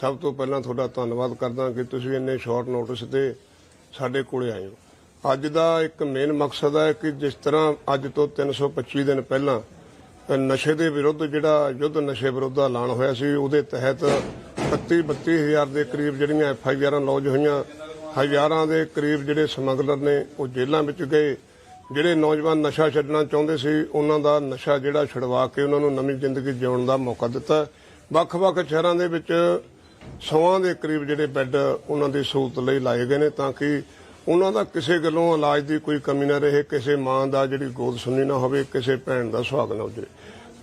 ਸਭ ਤੋਂ ਪਹਿਲਾਂ ਤੁਹਾਡਾ ਧੰਨਵਾਦ ਕਰਦਾ ਕਿ ਤੁਸੀਂ ਇੰਨੇ ਸ਼ਾਰਟ ਨੋਟਿਸ ਤੇ ਸਾਡੇ ਕੋਲੇ ਆਏ ਹੋ। ਅੱਜ ਦਾ ਇੱਕ ਮੇਨ ਮਕਸਦ ਹੈ ਕਿ ਜਿਸ ਤਰ੍ਹਾਂ ਅੱਜ ਤੋਂ 325 ਦਿਨ ਪਹਿਲਾਂ ਨਸ਼ੇ ਦੇ ਵਿਰੁੱਧ ਜਿਹੜਾ ਯੁੱਧ ਨਸ਼ੇ ਵਿਰੁੱਧ ਦਾ ਐਲਾਨ ਹੋਇਆ ਸੀ, ਉਹਦੇ ਤਹਿਤ 31 32 ਹਜ਼ਾਰ ਦੇ ਕਰੀਬ ਜਿਹੜੀਆਂ ਐਫ ਆਈ ਆਰਾਂ ਲੌਜ ਹੋਈਆਂ, ਹਜ਼ਾਰਾਂ ਦੇ ਕਰੀਬ ਜਿਹੜੇ ਸਮਗਲਰ ਨੇ ਉਹ ਜੇਲ੍ਹਾਂ ਵਿੱਚ ਗਏ। ਜਿਹੜੇ ਨੌਜਵਾਨ ਨਸ਼ਾ ਛੱਡਣਾ ਚਾਹੁੰਦੇ ਸੀ, ਉਹਨਾਂ ਦਾ ਨਸ਼ਾ ਜਿਹੜਾ ਛੁਡਵਾ ਕੇ ਉਹਨਾਂ ਨੂੰ ਨਵੀਂ ਜ਼ਿੰਦਗੀ ਜਿਉਣ ਦਾ ਮੌਕਾ ਦਿੱਤਾ। ਵੱਖ-ਵੱਖ ਸ਼ਹਿਰਾਂ ਦੇ ਵਿੱਚ ਸੌਆਂ ਦੇ ਕਰੀਬ ਜਿਹੜੇ ਬੈੱਡ ਉਹਨਾਂ ਦੀ ਸਹੂਲਤ ਲਈ ਲਾਏ ਗਏ ਨੇ ਤਾਂ ਕਿ ਉਹਨਾਂ ਦਾ ਕਿਸੇ ਗੱਲੋਂ ਇਲਾਜ ਦੀ ਕੋਈ ਕਮੀ ਨਾ ਰਹੇ, ਕਿਸੇ ਮਾਂ ਦਾ ਜਿਹੜੀ ਗੋਦ ਸੁਣੀ ਨਾ ਹੋਵੇ, ਕਿਸੇ ਭੈਣ ਦਾ ਸੁਹਾਗ ਨਾ ਉਜੜੇ।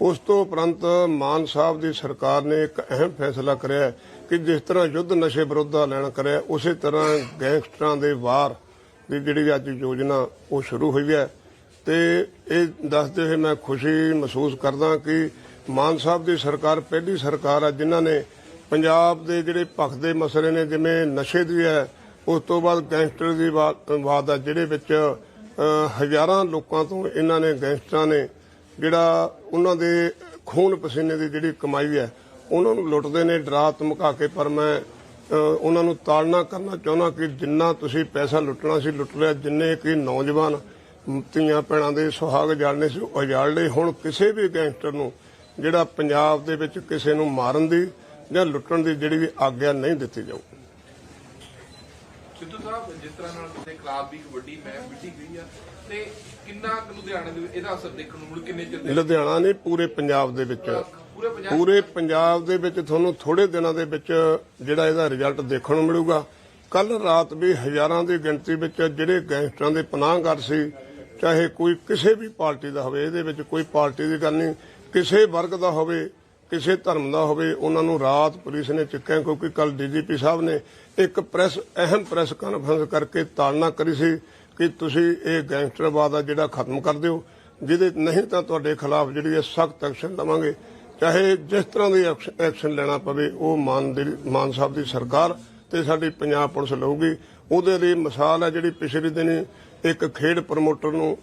ਉਸ ਤੋਂ ਉਪਰੰਤ ਮਾਨ ਸਾਹਿਬ ਦੀ ਸਰਕਾਰ ਨੇ ਇੱਕ ਅਹਿਮ ਫੈਸਲਾ ਕਰਿਆ ਕਿ ਜਿਸ ਤਰ੍ਹਾਂ ਯੁੱਧ ਨਸ਼ੇ ਵਿਰੁੱਧ ਦਾ ਕਰਿਆ, ਉਸੇ ਤਰ੍ਹਾਂ ਗੈਂਗਸਟਰਾਂ ਦੇ ਵਾਰ ਦੀ ਜਿਹੜੀ ਅੱਜ ਯੋਜਨਾ ਉਹ ਸ਼ੁਰੂ ਹੋਈ ਹੈ। ਤੇ ਇਹ ਦੱਸਦੇ ਹੋਏ ਮੈਂ ਖੁਸ਼ੀ ਮਹਿਸੂਸ ਕਰਦਾ ਕਿ ਮਾਨ ਸਾਹਿਬ ਦੀ ਸਰਕਾਰ, ਪਹਿਲੀ ਸਰਕਾਰ ਹੈ ਜਿਨ੍ਹਾਂ ਨੇ ਪੰਜਾਬ ਦੇ ਜਿਹੜੇ ਭਖ ਦੇ ਮਸਲੇ ਨੇ, ਜਿਵੇਂ ਨਸ਼ੇ ਦੀ ਹੈ, ਉਸ ਤੋਂ ਬਾਅਦ ਗੈਂਗਸਟਰ ਦੀ ਵਾ- ਵਾਦ ਹੈ ਜਿਹੜੇ ਵਿੱਚ ਹਜ਼ਾਰਾਂ ਲੋਕਾਂ ਤੋਂ ਇਹਨਾਂ ਨੇ ਗੈਂਗਸਟਰਾਂ ਨੇ ਜਿਹੜਾ ਉਹਨਾਂ ਦੇ ਖੂਨ ਪਸੀਨੇ ਦੀ ਜਿਹੜੀ ਕਮਾਈ ਹੈ, ਉਹਨਾਂ ਨੂੰ ਲੁੱਟਦੇ ਨੇ, ਡਰਾ ਧਮਕਾ ਕੇ, ਪਰ ਮੈਂ ਉਹਨਾਂ ਨੂੰ ਤਾੜਨਾ ਕਰਨਾ ਚਾਹੁੰਦਾ ਕਿ ਜਿੰਨਾ ਤੁਸੀਂ ਪੈਸਾ ਲੁੱਟਣਾ ਸੀ, ਲੁੱਟ ਲਿਆ, ਜਿੰਨੇ ਕਿ ਨੌਜਵਾਨ ਧੀਆਂ ਭੈਣਾਂ ਦੇ ਸੁਹਾਗ ਜਾਲਨੇ ਸੀ, ਉਹ ਉਜਾੜ ਲਏ। ਹੁਣ ਕਿਸੇ ਵੀ ਗੈਂਗਸਟਰ ਨੂੰ, ਜਿਹੜਾ ਪੰਜਾਬ ਦੇ ਵਿੱਚ ਕਿਸੇ ਨੂੰ ਮਾਰਨ ਦੀ ਜਾਂ ਲੁੱਟਣ ਦੀ ਜਿਹੜੀ ਵੀ ਆਗਿਆ ਨਹੀਂ ਦਿੱਤੀ ਜਾਊ। ਸਿੱਧੂ ਸਾਹਿਬ ਜਿਸ ਤਰ੍ਹਾਂ ਨਾਲ ਕਿਸੇ ਖਿਲਾਫ ਵੀ ਇੱਕ ਵੱਡੀ ਮੈਂ ਵਿੱਢੀ ਗਈ ਆ ਤੇ ਕਿੰਨਾ ਕੁ ਲੁਧਿਆਣੇ ਦੇ ਵਿੱਚ ਇਹਦਾ ਅਸਰ ਦੇਖਣ ਨੂੰ ਮਿਲ ਕਿੰਨੇ ਚਿਰ ਦੇ ਲੁਧਿਆਣਾ ਨਹੀਂ ਪੂਰੇ ਪੰਜਾਬ ਦੇ ਵਿੱਚ। ਪੂਰੇ ਪੰਜਾਬ ਪੂਰੇ ਪੰਜਾਬ ਦੇ ਵਿੱਚ ਤੁਹਾਨੂੰ ਥੋੜੇ ਦਿਨਾਂ ਦੇ ਵਿੱਚ ਜਿਹੜਾ ਇਹਦਾ ਰਿਜ਼ਲਟ ਦੇਖਣ ਨੂੰ ਮਿਲੂਗਾ। ਕੱਲ ਰਾਤ ਵੀ ਹਜ਼ਾਰਾਂ ਦੀ ਗਿਣਤੀ ਵਿੱਚ ਜਿਹੜੇ ਗੈਂਗਸਟਰਾਂ ਦੇ ਪਨਾਹਗਾਰ ਸੀ ਚਾਹੇ ਕੋਈ ਕਿਸੇ ਵੀ ਪਾਰਟੀ ਦਾ ਹੋਵੇ ਇਹਦੇ ਵਿੱਚ ਕੋਈ ਪਾਰਟੀ ਦੀ ਗੱਲ ਨਹੀਂ ਕਿਸੇ ਵਰਗ ਦਾ ਹੋਵੇ ਕਿਸੇ ਧਰਮ ਦਾ ਹੋਵੇ, ਉਹਨਾਂ ਨੂੰ ਰਾਤ ਪੁਲਿਸ ਨੇ ਚੁੱਕਿਆ, ਕਿਉਂਕਿ ਕੱਲ ਡੀਜੀਪੀ ਸਾਹਿਬ ਨੇ ਇੱਕ ਪ੍ਰੈਸ, ਅਹਿਮ ਪ੍ਰੈਸ ਕਾਨਫਰੰਸ ਕਰਕੇ ਤਾੜਨਾ ਕਰੀ ਸੀ ਕਿ ਤੁਸੀਂ ਇਹ ਗੈਂਗਸਟਰਵਾਦ ਆ ਜਿਹੜਾ ਖਤਮ ਕਰ ਦਿਓ। ਜਿਹਦੇ ਨਹੀਂ ਤਾਂ ਤੁਹਾਡੇ ਖਿਲਾਫ ਜਿਹੜੀ ਹੈ ਸਖਤ ਐਕਸ਼ਨ ਲਵਾਂਗੇ। ਚਾਹੇ ਜਿਸ ਤਰ੍ਹਾਂ ਦੀ ਐਕਸ਼ਨ ਲੈਣਾ ਪਵੇ, ਉਹ ਮਾਨ ਮਾਨ ਸਾਹਿਬ ਦੀ ਸਰਕਾਰ ਤੇ ਸਾਡੀ ਪੰਜਾਬ ਪੁਲਿਸ ਲਊਗੀ। ਉਹਦੇ ਲਈ ਮਿਸਾਲ ਹੈ ਜਿਹੜੀ ਪਿਛਲੇ ਦਿਨੀ ਇੱਕ ਖੇਡ ਪ੍ਰਮੋਟਰ ਨੂੰ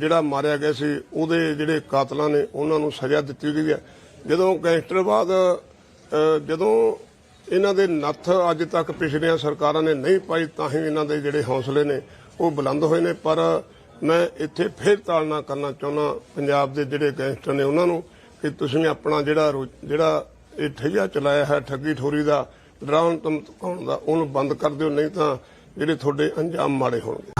ਜਿਹੜਾ ਮਾਰਿਆ ਗਿਆ ਸੀ, ਉਹਦੇ ਜਿਹੜੇ ਕਾਤਲਾਂ ਨੇ, ਉਹਨਾਂ ਨੂੰ ਸਜ਼ਾ ਦਿੱਤੀ ਗਈ ਹੈ। ਜਦੋਂ ਗੈਂਗਸਟਰ ਬਾਅਦ ਜਦੋਂ ਇਹਨਾਂ ਦੇ ਨੱਥ ਅੱਜ ਤੱਕ ਪਿਛਲੀਆਂ ਸਰਕਾਰਾਂ ਨੇ ਨਹੀਂ ਪਾਈ, ਤਾਂ ਹੀ ਇਹਨਾਂ ਦੇ ਜਿਹੜੇ ਹੌਸਲੇ ਨੇ ਉਹ ਬੁਲੰਦ ਹੋਏ ਨੇ ਪਰ ਮੈਂ ਇੱਥੇ ਫੇਰ ਤਾਲਨਾ ਕਰਨਾ ਚਾਹੁੰਦਾ, ਪੰਜਾਬ ਦੇ ਜਿਹੜੇ ਗੈਂਗਸਟਰ ਨੇ ਉਹਨਾਂ ਨੂੰ, ਕਿ ਤੁਸੀਂ ਆਪਣਾ ਜਿਹੜਾ ਜਿਹੜਾ ਇਹ ਠਈਆ ਚਲਾਇਆ ਹੈ, ਠੱਗੀ ਠੋਰੀ ਦਾ, ਡਰਾਉਣ ਧਮਕਾਉਣ ਦਾ, ਉਹਨੂੰ ਬੰਦ ਕਰ ਦਿਓ, ਨਹੀਂ ਤਾਂ ਜਿਹੜੇ ਤੁਹਾਡੇ ਅੰਜਾਮ ਮਾੜੇ ਹੋਣਗੇ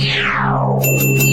Yeah.